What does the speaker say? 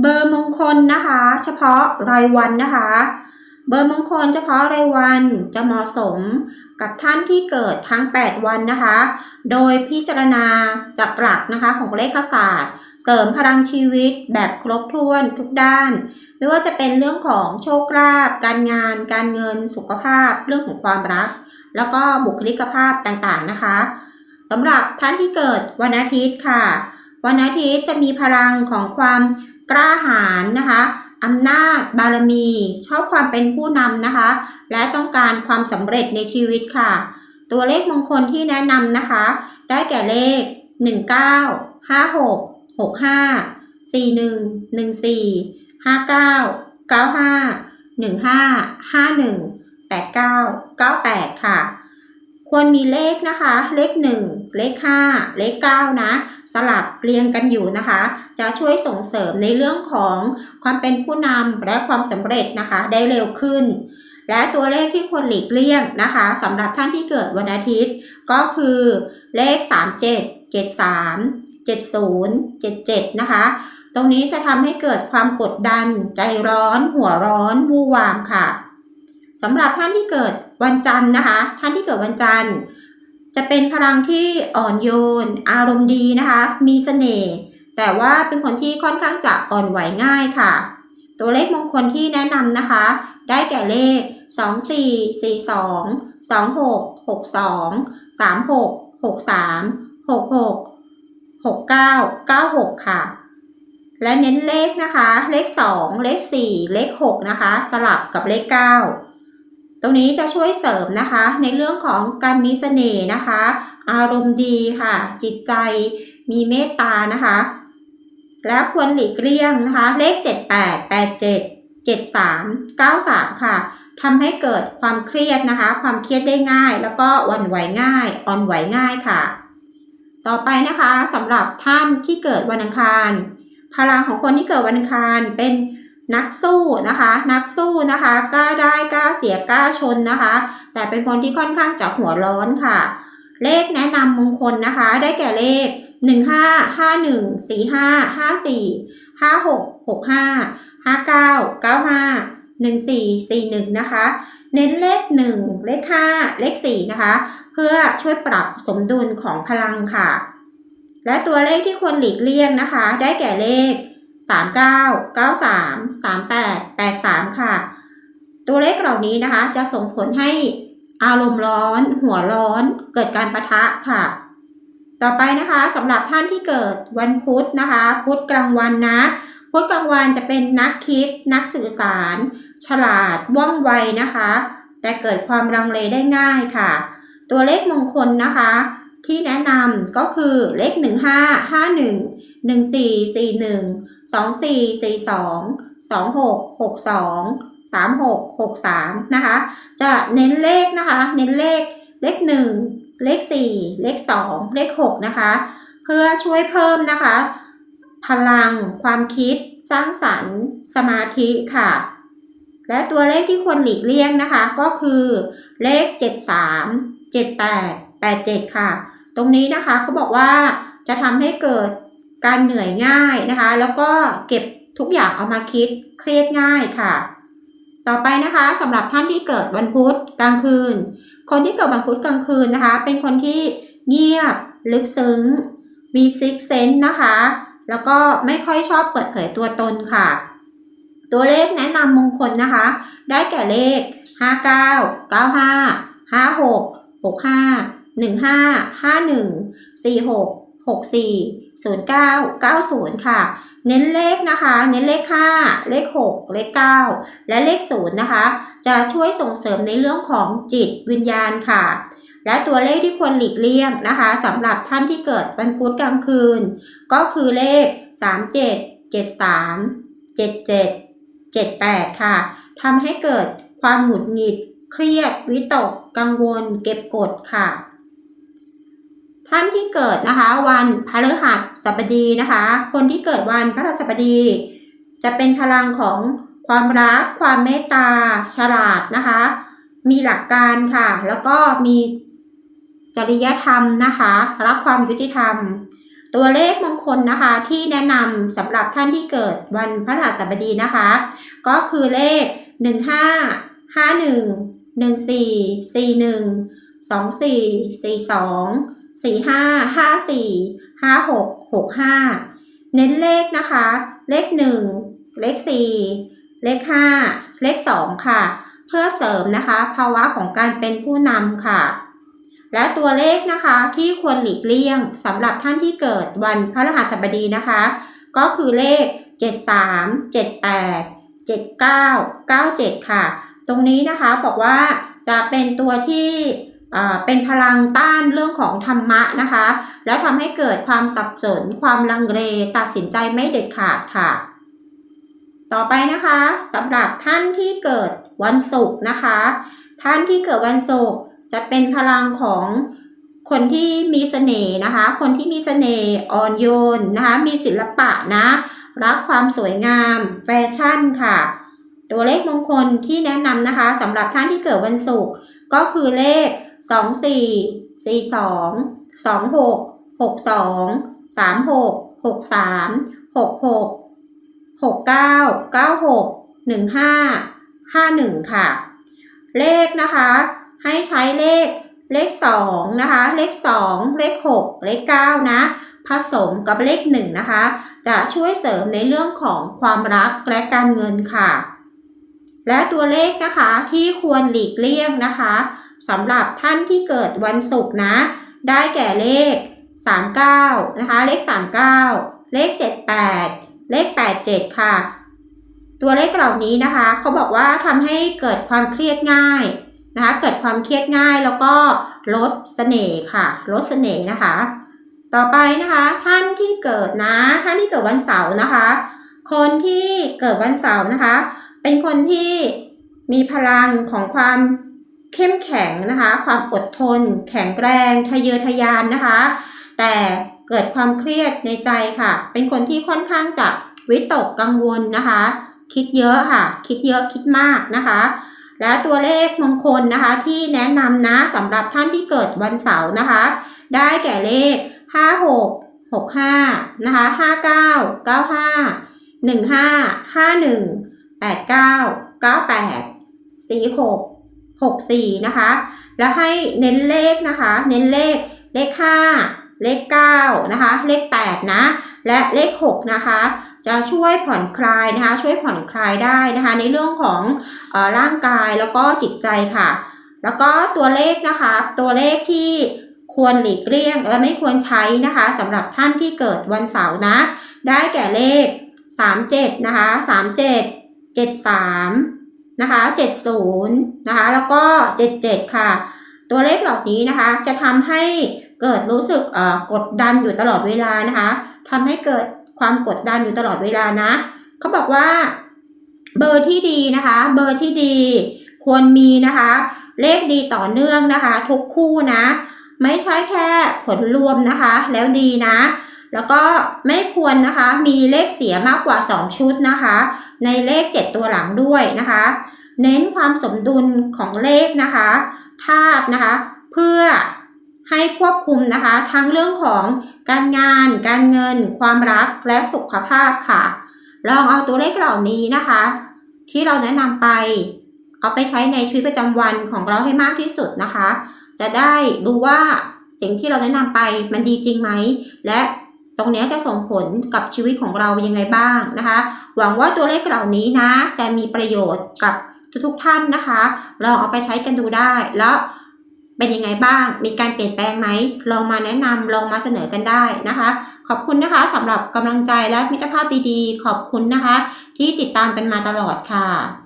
เบอร์มงคลนะคะ เฉพาะรายวันนะคะ เบอร์มงคลเฉพาะรายวันจะเหมาะสมกับท่านที่เกิดทั้ง 8 วันนะคะ โดยพิจารณาจากหลักนะคะของเลขศาสตร์ เสริมพลังชีวิตแบบครบถ้วนทุกด้าน ไม่ว่าจะเป็นเรื่องของโชคลาภการงาน การเงิน สุขภาพ เรื่องของความรัก แล้วก็บุคลิกภาพต่างๆนะคะสำหรับท่านที่เกิดวันอาทิตย์ค่ะ วันอาทิตย์จะมีพลังของความ กล้าหาญนะคะอำนาจ บารมี ชอบความเป็นผู้นำนะคะ และต้องการความสำเร็จในชีวิตค่ะ ตัวเลขมงคลที่แนะนำนะคะ ได้แก่เลข 19 56 65 41 14 59 95 15 51 89 98 ค่ะ ควรมีเลขนะคะ เลข 1 เลข 5 เลข 9 นะ สลับเรียงกันอยู่นะคะ จะช่วยส่งเสริมในเรื่องของความเป็นผู้นำและความสำเร็จนะคะ ได้เร็วขึ้น และตัวเลขที่ควรหลีกเลี่ยงนะคะสำหรับท่านที่เกิดวันอาทิตย์ ก็คือเลข 37 73 70 77 นะคะ ตรงนี้จะทำให้เกิดความกดดัน ใจร้อน หัวร้อน วู่วามค่ะสำหรับท่านที่เกิดวันจันทร์นะคะ ท่านที่เกิดวันจันทร์ จะเป็นพลังที่อ่อนโยน อารมณ์ดีนะคะ มีเสน่ห์แต่ว่าเป็นคนที่ค่อนข้างจะอ่อนไหวง่ายค่ะ ตัวเลขมงคลที่แนะนำนะคะ ได้แก่เลข 2 4 4 2 2 6 6 2 3 6 6 3 6 6 6 9 9 6 ค่ะ และเน้นเลขนะคะ เลข 2 เลข 4 เลข 6 นะคะ สลับกับเลข 9 ตรงนี้จะช่วยเสริมนะคะ ในเรื่องของการมีเสน่ห์นะคะ อารมณ์ดีค่ะ จิตใจมีเมตตานะคะ และควรหลีกเลี่ยงนะคะ เลข 78 87 73 93 ค่ะทำให้เกิดความเครียดนะคะ ความเครียดได้ง่าย แล้วก็วันไหวง่าย อ่อนไหวง่ายค่ะ ต่อไปนะคะสำหรับท่านที่เกิดวันอังคาร พลังของคนที่เกิดวันอังคารเป็น นักสู้นะคะ นักสู้นะคะกล้าได้กล้าเสียกล้าชนนะคะ แต่เป็นคนที่ค่อนข้างจะหัวร้อนค่ะ เลขแนะนำมงคลนะคะ ได้แก่เลข 1 5 5 1 4 5 5 4 5 6 6 5 5 9 9 5 1 4 4 1 นะคะ เน้นเลข 1 เลข 5 เลข 4 นะคะ เพื่อช่วยปรับสมดุลของพลังค่ะ และตัวเลขที่ควรหลีกเลี่ยงนะคะ ได้แก่เลข 39 93 38 83 ค่ะ ตัวเลขเหล่านี้นะคะ จะส่งผลให้อารมณ์ร้อน หัวร้อนเกิดการประทะค่ะ ต่อไปนะคะสำหรับท่านที่เกิดวันพุธนะคะ พุธกลางวันนะพุธกลางวันจะเป็นนักคิด นักสื่อสาร ฉลาดว่องไวนะคะ แต่เกิดความรังเลได้ง่ายค่ะ ตัวเลขมงคลนะคะ ที่แนะนำก็คือเลข 15 51 1441 2442 2662 3663นะคะ จะเน้นเลขนะคะ เน้นเลขเลข1เลข4เลข2เลข6นะคะ เพื่อช่วยเพิ่มนะคะ พลังความคิดสร้างสรรค์สมาธิค่ะ และตัวเลขที่ควรหลีกเลี่ยงนะคะ ก็คือเลข 73 78 87 ค่ะ ตรงนี้นะคะเขาบอกว่าจะทำให้เกิด การเหนื่อยง่ายนะคะ แล้วก็เก็บทุกอย่างเอามาคิดเครียดง่ายค่ะ ต่อไปนะคะสำหรับท่านที่เกิดวันพุธกลางคืน คนที่เกิดวันพุธกลางคืนนะคะ เป็นคนที่เงียบลึกซึ้ง มีซิกเซนต์นะคะ แล้วก็ไม่ค่อยชอบเปิดเผยตัวตนค่ะ ตัวเลขแนะนำมงคลนะคะ ได้แก่เลข 59 95 56 65 15 51 46 64 09 90 ค่ะ เน้นเลขนะคะ เน้นเลข 5 เลข 6 เลข 9 และเลข 0 นะคะ จะช่วยส่งเสริมในเรื่องของจิตวิญญาณค่ะ และตัวเลขที่ควรหลีกเลี่ยงนะคะสำหรับท่านที่เกิดวันพุธกลางคืน ก็คือเลข 37 73 77 78 ค่ะทำให้เกิดความหงุดหงิด เครียด วิตก กังวล เก็บกดค่ะ ท่านที่เกิดนะคะวันพฤหัสบดีนะคะ คนที่เกิดวันพฤหัสบดี จะเป็นพลังของความรัก ความเมตตา ฉลาดนะคะ มีหลักการค่ะ แล้วก็มีจริยธรรมนะคะ รักความยุติธรรม ตัวเลขมงคลนะคะที่แนะนำสำหรับท่านที่เกิดวันพฤหัสบดีนะคะ ก็คือเลข 15 51 14 41 24 42 45 54 56 65เน้นเลขนะคะ เลข1เลข4เลข5เลข2ค่ะ เพื่อเสริมนะคะ ภาวะของการเป็นผู้นำค่ะ และตัวเลขนะคะที่ควรหลีกเลี่ยงสำหรับท่านที่เกิดวันพฤหัสบดีนะคะ ก็คือเลข 73 78 79 97 ค่ะ ตรงนี้นะคะบอกว่าจะเป็นตัวที่ เป็นพลังต้านเรื่องของธรรมะนะคะ แล้วทำให้เกิดความสับสน ความลังเลตัดสินใจไม่เด็ดขาดค่ะ ต่อไปนะคะสำหรับท่านที่เกิดวันศุกร์นะคะ ท่านที่เกิดวันศุกร์จะเป็นพลังของคนที่มีเสน่ห์นะคะ คนที่มีเสน่ห์อ่อนโยนนะคะ มีศิลปะนะ รักความสวยงาม แฟชั่นค่ะ ตัวเลขมงคลที่แนะนำนะคะสำหรับท่านที่เกิดวันศุกร์ก็คือเลข สองสี่สี่สองสองหกหกสองสามหกหกสามหกหกหกเก้าเก้าหกหนึ่งห้าห้าหนึ่งค่ะ เลขนะคะ ให้ใช้เลขเลขสองนะคะ เลขสองเลขหกเลขเก้านะผสมกับเลขหนึ่งนะคะ จะช่วยเสริมในเรื่องของความรักและการเงินค่ะ และตัวเลขนะคะที่ควรหลีกเลี่ยงนะคะสำหรับท่านที่เกิดวันศุกร์นะ ได้แก่เลข 39 นะคะ เลข 39 เลข 78 เลข 87 ค่ะ ตัวเลขเหล่านี้นะคะ เขาบอกว่าทำให้เกิดความเครียดง่ายนะคะ เกิดความเครียดง่ายแล้วก็ลดเสน่ห์ค่ะ ลดเสน่ห์นะคะ ต่อไปนะคะ ท่านที่เกิดนะ ท่านที่เกิดวันเสาร์นะคะ คนที่เกิดวันเสาร์นะคะ เป็นคนที่มีพลังของความ เข้มแข็งนะคะ ความอดทน แข็งแรงทะเยอทะยานนะคะ แต่เกิดความเครียดในใจค่ะ เป็นคนที่ค่อนข้างจะวิตกกังวลนะคะ คิดเยอะค่ะ คิดเยอะคิดมากนะคะ และตัวเลขมงคลนะคะที่แนะนำนะสำหรับท่านที่เกิดวันเสาร์นะคะ ได้แก่เลข 56 65นะคะ59 95 15 51 89 98 46 64 นะคะ แล้วให้เน้นเลขนะคะ เน้นเลขเลข 5 เลข 9 นะคะ เลข 8 นะ และเลข 6 นะคะ จะช่วยผ่อนคลายนะคะ ช่วยผ่อนคลายได้นะคะ ในเรื่องของออร่างกายแล้วก็จิตใจค่ะ แล้วก็ตัวเลขนะคะ ตัวเลขที่ควรหลีกเลี่ยงและไม่ควรใช้นะคะสำหรับท่านที่เกิดวันเสาร์นะ ได้แก่เลข 37 นะคะ 37 73 นะคะ70นะคะแล้วก็ 77 ค่ะ ตัวเลขเหล่านี้นะคะจะทำให้เกิดรู้สึกกดดันอยู่ตลอดเวลานะคะทำให้เกิดความกดดันอยู่ตลอดเวลานะเขาบอกว่าเบอร์ที่ดีนะคะ เบอร์ที่ดีควรมีนะคะ เลขดีต่อเนื่องนะคะ ทุกคู่นะ ไม่ใช่แค่ผลรวมนะคะ แล้วดีนะ แล้วก็ไม่ควรนะคะมีเลขเสียมากกว่า 2 ชุดนะคะ ในเลข 7 ตัวหลังด้วยนะคะ เน้นความสมดุลของเลขนะคะธาตุนะคะ เพื่อให้ควบคุมนะคะ ทั้งเรื่องของการงาน การเงิน ความรักและสุขภาพค่ะ ลองเอาตัวเลขเหล่านี้นะคะ ที่เราแนะนำไป เอาไปใช้ในชีวิตประจำวันของเราให้มากที่สุดนะคะ จะได้รู้ว่าสิ่งที่เราแนะนำไปมันดีจริงไหม และ ตรงนี้จะส่งผลกับชีวิตของเรายังไงบ้างนะคะ หวังว่าตัวเลขเหล่านี้นะ จะมีประโยชน์กับทุกๆท่านนะคะลองเอาไปใช้กันดูได้แล้วเป็นยังไงบ้าง มีการเปลี่ยนแปลงไหม ลองมาแนะนำลองมาเสนอกันได้นะคะ ขอบคุณนะคะสำหรับกำลังใจและมิตรภาพดีๆ ขอบคุณนะคะ ที่ติดตามกันมาตลอดค่ะ